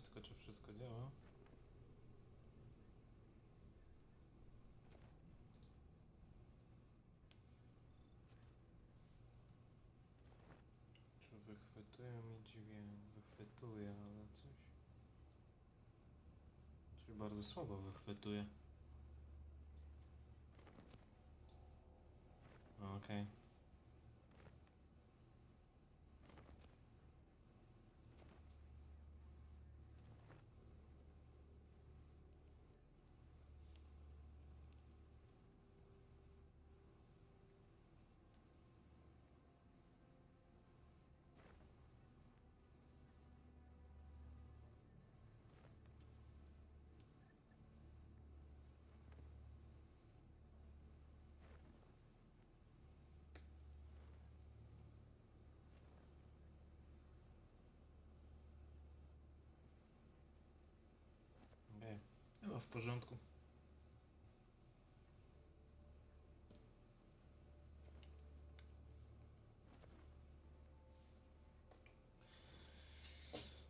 Patrzę tylko, czy wszystko działa. Czy wychwytuje mi dźwięk? Wychwytuje, ale coś... Czyli bardzo słabo wychwytuje. Okej. Okej. W porządku.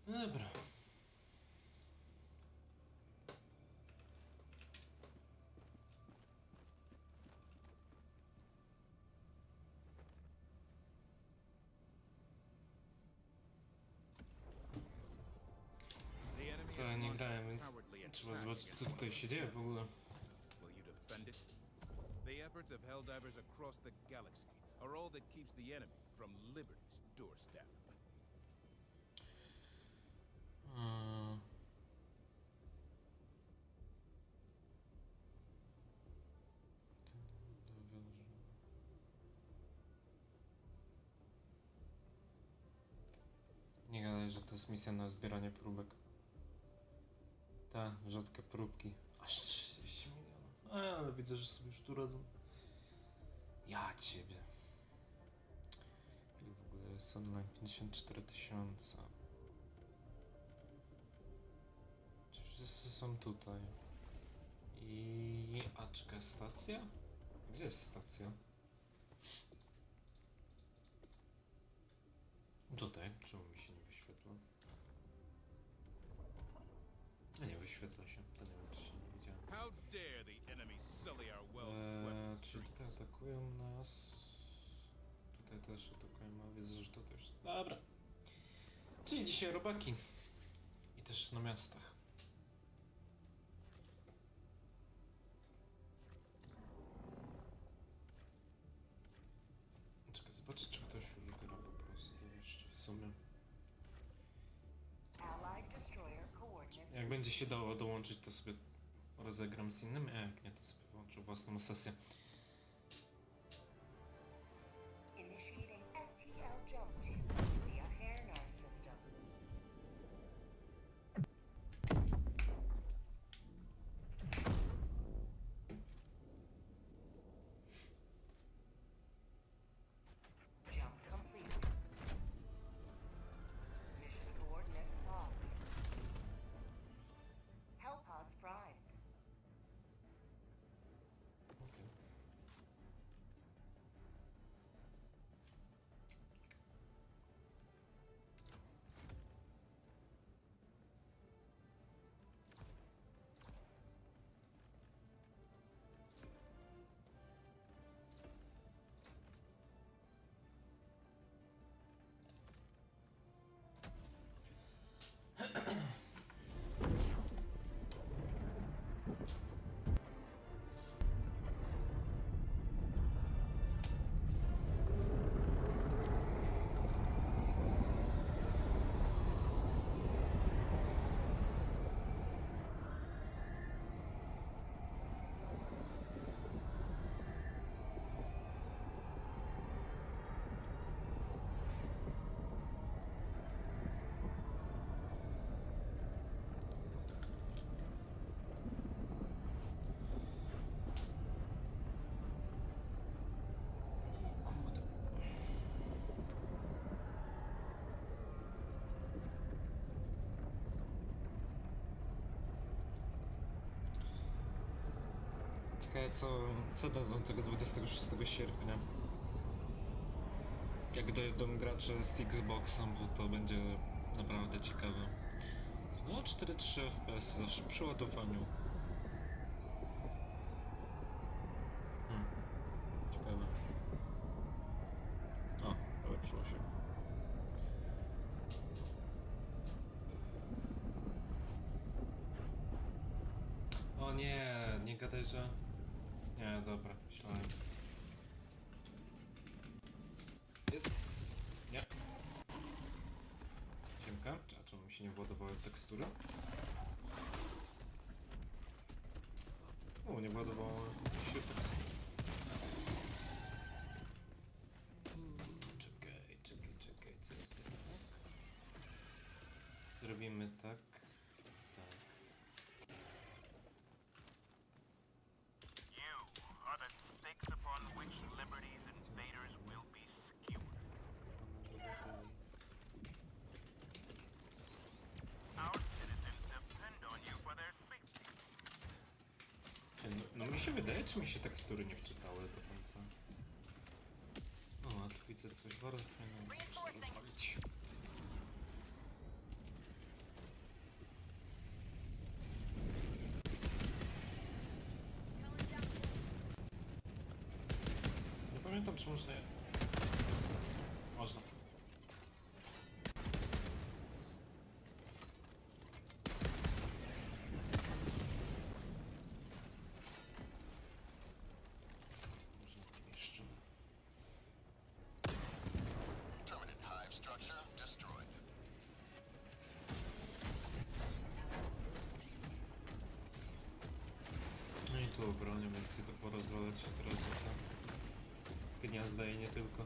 No dobra. Trzeba zobaczyć, co tutaj się dzieje w ogóle. Will you defend it? The efforts of Helldivers across the galaxy are all that keeps the enemy from Liberty's doorstep. Nie gadaj, że to jest misja na zbieranie próbek. Ta, rzadkie próbki. Aż 30 milionów. A, ale widzę, że sobie już tu radzą. Ja ciebie. Ile w ogóle jest online? 54 tysiące. Czy wszyscy są tutaj? I... A czekaj, stacja? Gdzie jest stacja? Tutaj. Czemu mi się nie wyświetla? A nie, wyświetla się. To nie wiem, czy się nie widziałem. How dare the enemy sully our Eee, czyli tutaj streets? atakują nas. Tutaj też atakują, a widzę, że to też. Dobra. Czyli dzisiaj robaki. I też na miastach. Czekaj, zobaczę, czy będzie się dało dołączyć, to sobie rozegram z innym, a jak nie, to sobie włączę własną sesję. Ciekawe co, co dadzą tego 26 sierpnia. Jak dojdą gracze z Xboxa, bo to będzie naprawdę ciekawe. Znowu 4-3 FPS, zawsze przy ładowaniu. Hmm. Ciekawe. O, polepszyło się. O nie, nie gadaj, że... Nie, dobra, myślałem. Jest. Nie. Siemka, czy- a czemu mi się nie władowały tekstury? O, nie władowało się tekstury. Czekaj, czekaj, czekaj, co jest tak? Zrobimy. Tak. You are the stakes upon which Liberty's invaders will be skewered. Our citizens depend on you for their safety. Ej, No, no mi się wydaje, czy mi się tekstury nie wczytały do końca. O, a tu widzę coś bardzo fajnego, co muszę rozwalić. Nie pamiętam, czy można je... Można. Tu obronię, więc to porozwalać od razu te gniazda i nie tylko.